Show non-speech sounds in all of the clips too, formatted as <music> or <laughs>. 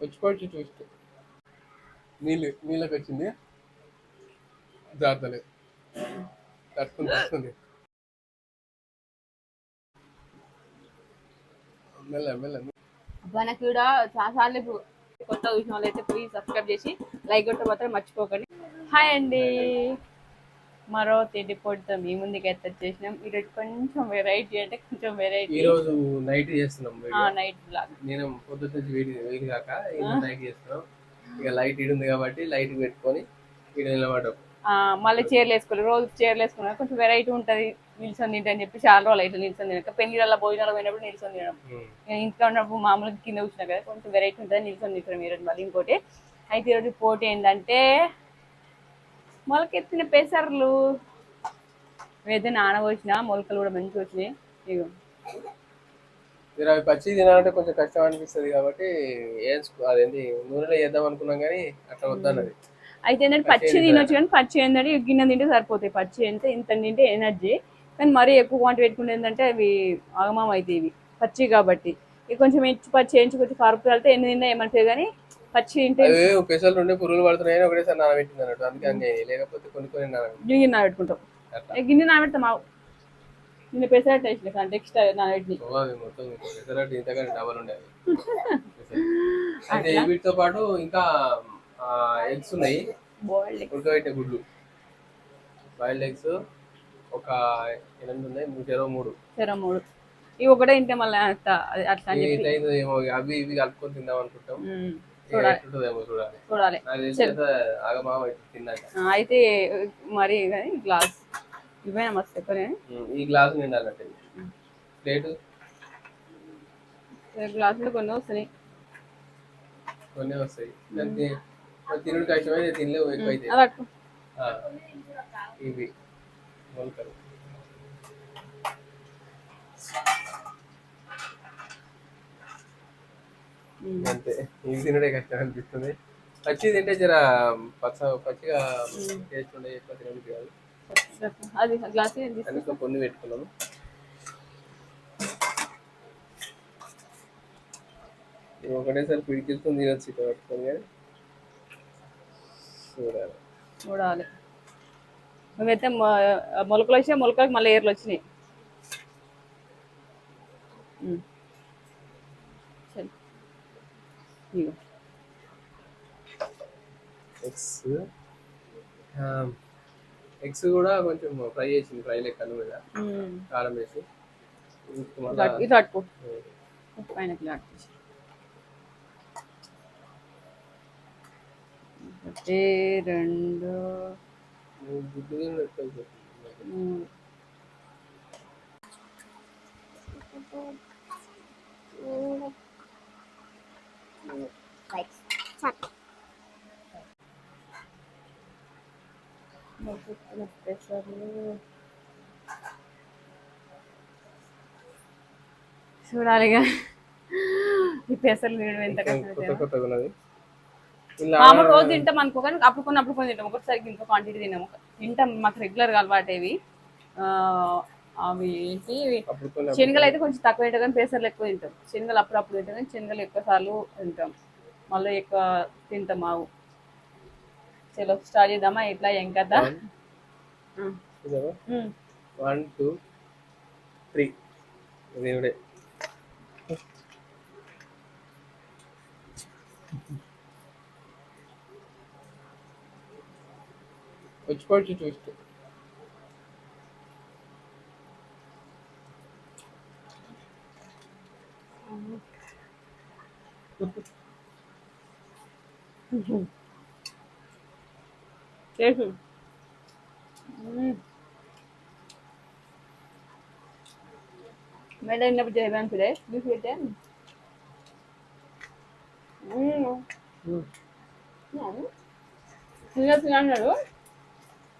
వచ్చిపోయి twist నీళ్ళు నీళ్ళకి వచ్చింది. జాగ్రత్తలేదు తట్టుకుంది తట్టుకుంది మెల్ల మెల్ల. మనకి కూడా చాలా సార్లు ఇప్పుడు కొత్త చూసిన వాళ్ళు అయితే ప్లీజ్ సబ్స్క్రైబ్ చేసి లైక్ కొట్ట మాత్రం మర్చిపోకండి. హాయ్ అండి. మరో తిండి పొడితో మీ ముందుకు అయితే వచ్చేసినాం. ఈరోజు కొంచెం వెరైటీ అంటే కొంచెం వెరైటీ ఈ రోజు నైట్ చేస్తున్నాం. నైట్ బ్లాగ్ నేను పొద్దున్న వేడి వేడి కాక ఈరోజు నైట్ చేస్తున్నాం. ఇక లైట్ ఇడి ఉంది కాబట్టి లైట్ పెట్టుకొని ఇక్కడ నిలబడ్డాం. మళ్ళీ చీరలు వేసుకోవాలి రోజు చీరలు వేసుకున్నాం కొంచెం వెరైటీ ఉంటుంది. నిల్చొని తింటే అని చెప్పి చాలా రోజులు అయితే నిల్చొని తినక. పెళ్ళిళ్ళ భోజనాలు పోయినప్పుడు నిల్చొని తినడం. నేను ఇంట్లో ఉన్నప్పుడు మామూలుగా కింద కూర్చున్నా కదా కొంచెం వెరైటీ ఉంటుంది నిల్చొని తింటాం ఈరోజు మళ్ళీ ఇంకోటి. అయితే ఈరోజు పోటీ ఏంటంటే మొలకెత్తిన పెసర్లు. ఏదైతే నానబోసిన మొలకలు కూడా మంచిగా వచ్చినాయి. ఇగో. మీరు అవి పచ్చి తినాలంటే కొంచెం కష్టం అనిపిస్తుంది కాబట్టి ఏం అదేంటి నూనెలో చేద్దాం అనుకున్నాం కానీ అట్లా వద్దన్నది. అయితే ఏంటంటే పచ్చి తినొచ్చు కానీ పచ్చి ఏంటంటే గిన్నె తింటే సరిపోతాయి. పచ్చి అంటే ఇంత తింటే ఎనర్జీ. కానీ మరీ ఎక్కువ క్వాంటి పెట్టుకుంటే ఏంటంటే అవి ఆగమం అవుతాయి ఇవి. పచ్చి కాబట్టి. ఇవి కొంచెం ఎంచి పచ్చి ఎంచి కొంచెం కరుపు వెళ్తే ఎన్ని తిన్నా ఏమంటాయి కానీ పచ్చి తింటే పెసలు ఉండే పురుగులు పడుతున్నాయని ఒకటేసారి నానబెట్టింది అన్నట్టు. లేకపోతే కొన్ని కొన్ని నానబెట్టి గిన్నె నానబెట్టుకుంటాం. గిన్నె నానబెడతాం మావు. నిన్న వేసిన కానీ నెక్స్ట్ నానబెట్టి మొత్తం డబల్ <laughs> అయితే వీటితో పాటు ఇంకా ఎగ్స్ ఉన్నాయి. ఉడకబెట్టే గుడ్లు. బాయిల్డ్ ఎగ్స్ ఒక ఎనిమిది ఉన్నాయి ఇరవై మూడు. సరే మూడు. ఇవి ఒకటే తింటే మళ్ళీ అట్లా ఏమో అవి ఇవి కలుపుకొని తిందాం అనుకుంటాం. చూడాలి. అయితే మరి గ్లాస్ ఇవేనా మస్తు ఈ గ్లాస్ నిండాలంటే ప్లేట్? గ్లాసులు కొన్ని వస్తున్నాయి. కొన్ని వస్తాయి. తినుడు కష్టమైతే తినలేవు ఎక్కువ అయితే అది అట్టు ఆ, ఇవి మొలకలు. అంతే ఇవి తినడే కష్టం అనిపిస్తుంది. పచ్చి తింటే జర పచ్చ పచ్చిగా టేస్ట్ ఉండే ఎక్కువ తినడానికి కాదు. అది గ్లాస్ పెట్టుకున్నాము. ఒకటేసారి పిడికిస్తుంది తినొచ్చు ఇక్కడ పట్టుకొని. కానీ చూడాలి. చూడాలి. నువ్వైతే మొ- మొలకలు వచ్చాయి మొలకలకు మళ్ళీ ఏర్లు వచ్చినాయి. ఎగ్స్ ఎగ్స్ కూడా కొంచెం ఫ్రై చేసింది ఫ్రై లెక్క ఉమ్. కారం వేసి. ఇట్లా అట్టుకో పైన ఇట్లా అట్టుకో ఒకటి రెండు. చూడాలిగా. ఈ పెసర్లు తినడం ఎంత కష్టం కొత్త కొత్తగా ఉన్నది. మామూలు రోజు తింటాం అనుకో కానీ అప్పుడు కొన్ని అప్పుడు కొన్ని తింటాం. ఒకసారి ఇంత క్వాంటిటీ తిన్నాము తింటాం. మాకు రెగ్యులర్గా అలవాటేవి అవి ఏంటి? శనగలు అయితే కొంచెం తక్కువ తింటాం కానీ పెసర్లు ఎక్కువ తింటాం. శనగలు అప్పుడప్పుడు తింటాం కానీ శనగలు ఎక్కువ సార్లు తింటాం. మళ్ళీ ఎక్కువ తింటాం మావు. చలో స్టార్ట్ చేద్దామా? ఎట్లా? ఏం కదా వన్ టూ త్రీ దేవుడే Which part you choose? Careful. Meron na ba dyan ibang pili? Do you feel them? Mm. Mm. Yan.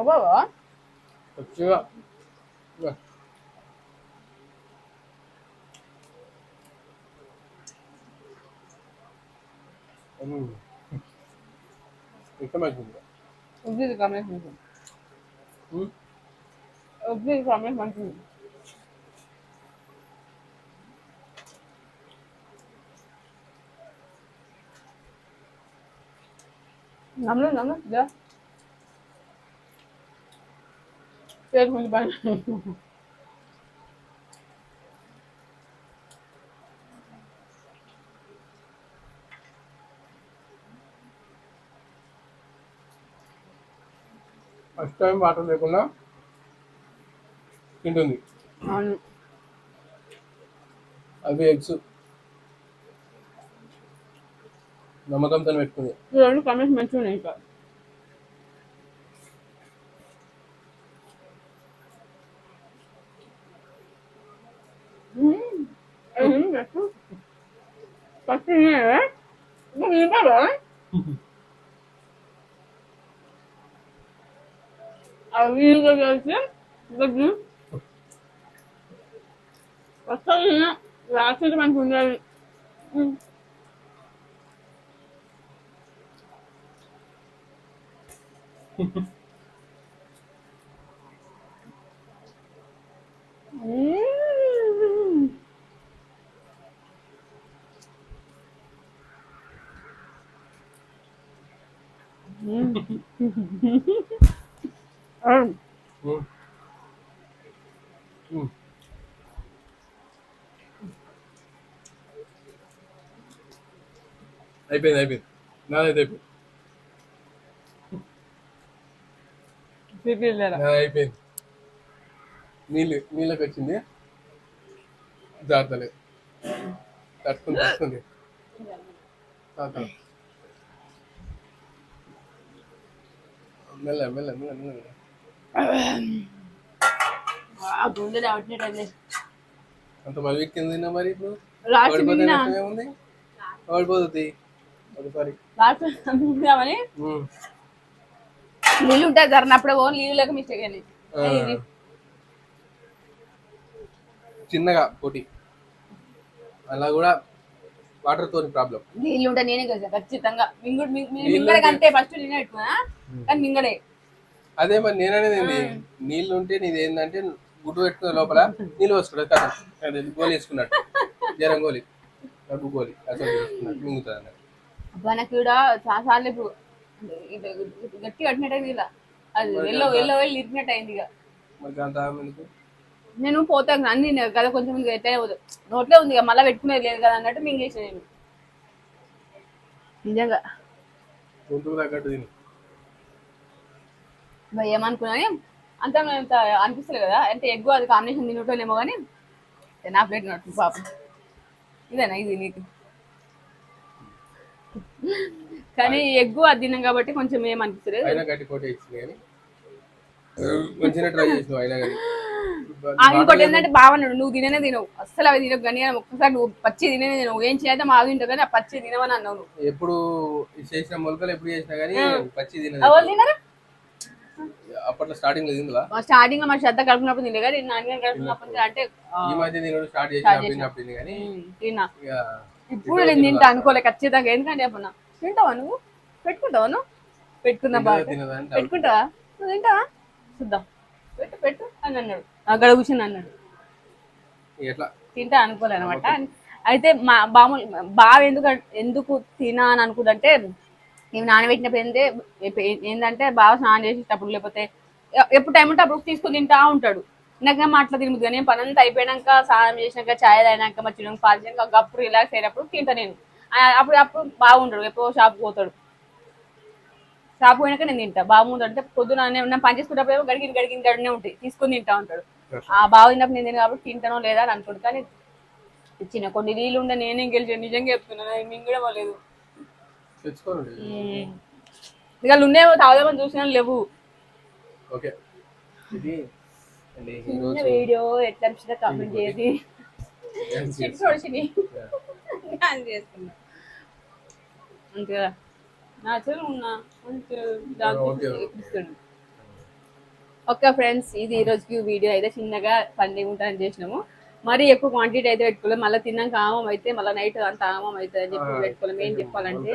Mau bawa? Kecil lah. macam sama. Ubi di kamar mandi. Ubi di dah. పేరు ముందు పని first time water లేకుండా తింటుంది అవి eggs. నమ్మకంతో పెట్టుకుంది. రెండు మంచిగా ఉన్నాయి ఇంకా. ఫస్ట్ తింటారా అవి ఇంకా కలిసి దగ్గర వస్తాయి రాత్రి మనకు ఉండాలి ఉమ్. అయిపోయింది అయిపోయింది. నాదైతే అయిపోయింది. అయిపోయింది. నీళ్ళు నీళ్ళకి వచ్చింది. జాగ్రత్తలేదు తట్టుకుంది తట్టుకుంది మెల్ల మెల్ల మెల్ల మెల్ల. గుండె రావట్లేదు అంత కింద తిన్నా మరి ఇప్పుడు? ఓడిపోతుంది ఒకసారి రాత్రి తిందామని నీళ్ళు ఉంటాయి జరనప్పుడు ఓ నీళ్ళు లేక మిస్టేక్ అని చిన్నగా పోటీ. అలా కూడా వాటర్ తోని ప్రాబ్లం నీళ్ళు ఉంటే నేనే కదా ఖచ్చితంగా. మింగుడు మింగడకి అంతే ఫస్ట్ నేనే పెట్టుకున్నా కానీ మింగడే అదే మరి నేననేది ఏంది? నీళ్ళు ఉంటే నీది ఏంటంటే గుడ్డు పెట్టుకున్న లోపల నీళ్ళు పోసుకుంటారు కదా. అదే గోలి వేసుకున్నట్టు. జ్వరం గోలి దగ్గు గోలి అసలు మింగుతుంది అన్నట్టు అబ్బా నాకు కూడా చాలా సార్లు ఇప్పుడు గట్టి కట్టినట్టు అయింది ఇలా. అది ఎల్లో ఎల్లో వెళ్ళి ఇరిగినట్టు అయింది ఇక. మరి ఎందుకు? నేను పోతాను అన్ని కదా కొంచెం ఇంకా ఎట్లయినా పోతుంది నోట్లో ఉంది ఇక మళ్ళీ పెట్టుకునేది లేదు కదా అన్నట్టు మింగేసిన నేను. నిజంగా. మరి ఏమనుకున్నాని అంత అనిపిస్తుంది కదా. అంటే ఎగ్గు అది కాంబినేషన్ తినటోలేమో కానీ నా ప్లేట్ నట్టు పాపం. ఇదేనా ఇది నీకు? కానీ ఎగ్గు అది తిన్నాం కాబట్టి కొంచెం ఏమనిపిస్తుంది అయినా గట్టి పోటీ ఇచ్చింది కానీ మంచిగా ట్రై చేసినావు అయినా కానీ. ఆ, ఇంకోటి ఏంటంటే బావన్నాడు నువ్వు తిననే తినవు. అస్సలు అవి తినవు కానీ ఒక్కసారి నువ్వు పచ్చి తిననే తినవు. ఏం చేద్దాం మావి తింటావు కానీ ఆ పచ్చి తినవని అన్నావు ఎప్పుడు చేసిన మొలకలు ఎప్పుడు చేసినా కానీ పచ్చి తినరు? అప్పట్లో స్టార్టింగ్లో తిందువా స్టార్టింగ్లో మా శ్రద్ధ కడుపునప్పుడు తినలే కానీ నాన్న కడుపునప్పుడు అంటే ఈ మధ్య తినడు స్టార్ట్ చేసిన అప్పుడు తింది కానీ తిన్నా. ఇప్పుడు నేను తింటా అనుకోలే ఖచ్చితంగా. ఎందుకంటే చెప్పన్నా తింటావా నువ్వు? పెట్టుకుంటావా నువ్వు? పెట్టుకుందాం బాగా తినదా అంటే పెట్టుకుంటావా? నువ్వు తింటావా? చూద్దాం. పెట్టు పెట్టు అని అన్నాడు. అక్కడ కూర్చుని అన్నాడు తింటా అనుకోలే అనమాట అయితే మా బాములు బావ ఎందుకు ఎందుకు తినా అని అనుకుందంటే ఇవి నానబెట్టినప్పుడు ఎప్ప- ఏంటంటే బావ స్నానం చేసేటప్పుడు లేకపోతే ఎప్పుడు టైం ఉంటే అప్పుడు తీసుకొని తింటా ఉంటాడు నాకేమో అట్లా తినదు కానీ పని అంతా అయిపోయాక స్నానం చేసినాక ఛాయ్ తాగినాక మధ్యలో పాలు చేసినాక అప్పుడు రిలాక్స్ అయినప్పుడు తింటా నేను అప్పుడు అప్పుడు బాగుంటాడు ఎప్పుడో షాప్కి పోతాడు షాప్ పోయినాక నేను తింటా బాగుంది అంటే పొద్దున నేను నేను పని చేసుకున్నప్పుడు గడిగిన గడిగిన గడినే ఉంటాయి తీసుకొని తింటా ఉంటాడు ఆ బాగా తిన్నప్పుడు నేను కాబట్టి తింటానో లేదా అని అనుకోడు కానీ ఇచ్చిన కొన్ని నీళ్ళు ఉండే నేనే గెలిచాను నిజంగా చెప్తున్నా. మేము కూడా పోలేదు. తెచ్చుకోనండి. ఇక ఉన్నాయేమో తాగుదామని చూసినా లేవు. చిన్న వీడియో ఎట్లా అనిపించిందో కామెంట్ చేసి. చేస్తున్నా. అంతే కదా. నా చెల్లి ఉన్నా. Okay, okay. ఫ్రెండ్స్ ఇది ఈ రోజుకి వీడియో. అయితే చిన్నగా పండుగ ఉంటుందని చేసినాము. మరి ఎక్కువ క్వాంటిటీ అయితే పెట్టుకోలేదు మళ్ళీ తిన్నాక ఆమం అయితే మళ్ళీ నైట్ అంత ఆమం అవుతుంది అని చెప్పి పెట్టుకోలేము ఏం చెప్పాలంటే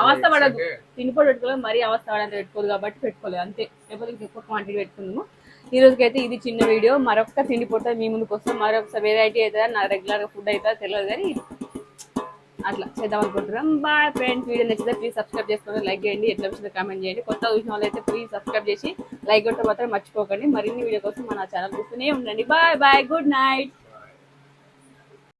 అవస్థ పడదు. అంటే తినిపోయి పెట్టుకోలేదు మరీ అవస్థ పడంత పెట్టుకోదు కాబట్టి పెట్టుకోలేదు. అంతే. లేకపోతే ఎక్కువ క్వాంటిటీ పెట్టుకున్నాము. ఈ రోజుకైతే ఇది చిన్న వీడియో మరొక తిండి పొట్ట మీ ముందుకు వస్తాం మరొక వెరైటీ అవుతుందా? నా రెగ్యులర్ ఫుడ్ అవుతుందా? తెలియదు కానీ అట్లా చేద్దాం అనుకుంటున్నాం. బాయ్ ఫ్రెండ్స్ వీడియో నచ్చితే ప్లీజ్ సబ్స్క్రైబ్ చేసుకోండి లైక్ చేయండి ఎట్లా వచ్చిందో కామెంట్ చేయండి. కొత్త చూసిన వాళ్ళు అయితే ప్లీజ్ సబ్స్క్రైబ్ చేసి లైక్ కొట్టడం మాత్రం మర్చిపోకండి. మరిన్ని వీడియో కోసం మన ఛానల్ చూస్తూనే ఉండండి. Bye bye good night